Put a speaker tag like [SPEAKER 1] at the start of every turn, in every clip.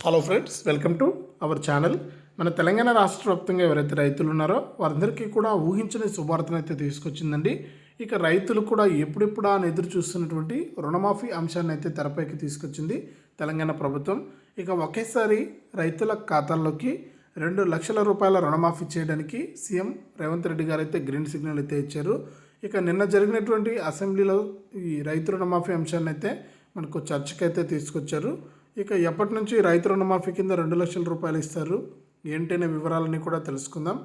[SPEAKER 1] Hello friends welcome to our channel మన తెలంగాణ రాష్ట్ర వ్యాప్తంగా ఎవరైతే రైతులు ఉన్నారో వారందరికీ కూడా ఊహించని శుభార్తను అయితే తీసుకొచ్చిందండి. ఇక రైతులు కూడా ఎప్పుడెప్పుడా అని ఎదురు చూస్తున్నటువంటి రుణమాఫీ అంశాన్ని అయితే తెరపైకి తీసుకొచ్చింది తెలంగాణ ప్రభుత్వం. ఇక ఒకేసారి రైతుల ఖాతాల్లోకి రెండు లక్షల రూపాయల రుణమాఫీ చేయడానికి సీఎం రేవంత్ రెడ్డి గారు అయితే గ్రీన్ సిగ్నల్ అయితే ఇచ్చారు. ఇక నిన్న జరిగినటువంటి అసెంబ్లీలో ఈ రైతు రుణమాఫీ అంశాన్ని అయితే మనకు చర్చకైతే తీసుకొచ్చారు. ఇక ఎప్పటి నుంచి రైతు రుణమాఫీ కింద రెండు లక్షల రూపాయలు ఇస్తారు? ఏంటనే వివరాలన్నీ కూడా తెలుసుకుందాం.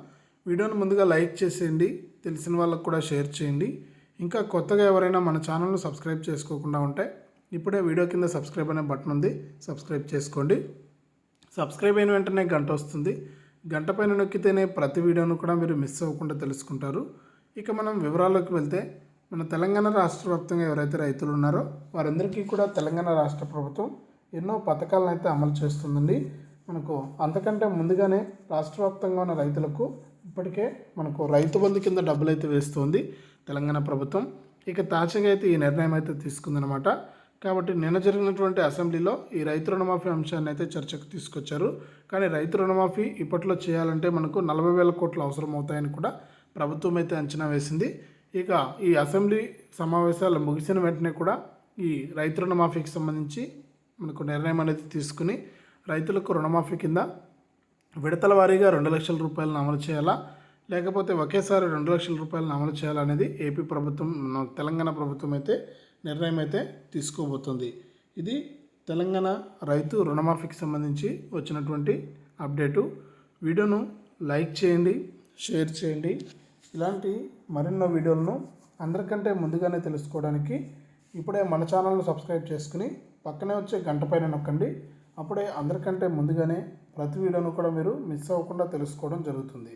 [SPEAKER 1] వీడియోని ముందుగా లైక్ చేసేయండి తెలిసిన వాళ్ళకు కూడా షేర్ చేయండి. ఇంకా కొత్తగా ఎవరైనా మన ఛానల్ను సబ్స్క్రైబ్ చేసుకోకుండా ఉంటే ఇప్పుడే వీడియో కింద సబ్స్క్రైబ్ అనే బటన్ ఉంది సబ్స్క్రైబ్ చేసుకోండి. సబ్స్క్రైబ్ అయిన వెంటనే గంట వస్తుంది. గంట పైన నొక్కితేనే ప్రతి వీడియోను కూడా మీరు మిస్ అవ్వకుండా తెలుసుకుంటారు. ఇక మనం వివరాల్లోకి వెళ్తే మన తెలంగాణ రాష్ట్ర వ్యాప్తంగా ఎవరైతే రైతులు ఉన్నారో వారందరికీ కూడా తెలంగాణ రాష్ట్ర ప్రభుత్వం ఎన్నో పథకాలను అయితే అమలు చేస్తుందండి. మనకు అంతకంటే ముందుగానే రాష్ట్ర వ్యాప్తంగా ఉన్న రైతులకు ఇప్పటికే మనకు రైతు బంధు కింద డబ్బులు అయితే వేస్తుంది తెలంగాణ ప్రభుత్వం. ఇక తాజాగా అయితే ఈ నిర్ణయం అయితే తీసుకుందనమాట. కాబట్టి నిన్న జరిగినటువంటి అసెంబ్లీలో ఈ రైతు రుణమాఫీ అంశాన్ని అయితే చర్చకు తీసుకొచ్చారు. కానీ రైతు రుణమాఫీ ఇప్పట్లో చేయాలంటే మనకు నలభై వేల కోట్లు అవసరం అవుతాయని కూడా ప్రభుత్వం అయితే అంచనా వేసింది. ఇక ఈ అసెంబ్లీ సమావేశాలు ముగిసిన వెంటనే కూడా ఈ రైతు రుణమాఫీకి సంబంధించి మనకు నిర్ణయం అనేది తీసుకుని రైతులకు రుణమాఫీ కింద విడతల వారీగా రెండు లక్షల రూపాయలను అమలు చేయాలా? లేకపోతే ఒకేసారి రెండు లక్షల రూపాయలను అమలు చేయాలనేది ఏపీ ప్రభుత్వం తెలంగాణ ప్రభుత్వం అయితే నిర్ణయం అయితే తీసుకోబోతుంది. ఇది తెలంగాణ రైతు రుణమాఫీకి సంబంధించి వచ్చినటువంటి అప్డేటు. వీడియోను లైక్ చేయండి షేర్ చేయండి. ఇలాంటి మరెన్నో వీడియోలను అందరికంటే ముందుగానే తెలుసుకోవడానికి ఇప్పుడే మన ఛానల్ను సబ్స్క్రైబ్ చేసుకుని పక్కనే వచ్చే గంట పైన నొక్కండి. అప్పుడే అందరికంటే ముందుగానే ప్రతి వీడియోను కూడా మీరు మిస్ అవ్వకుండా తెలుసుకోవడం జరుగుతుంది.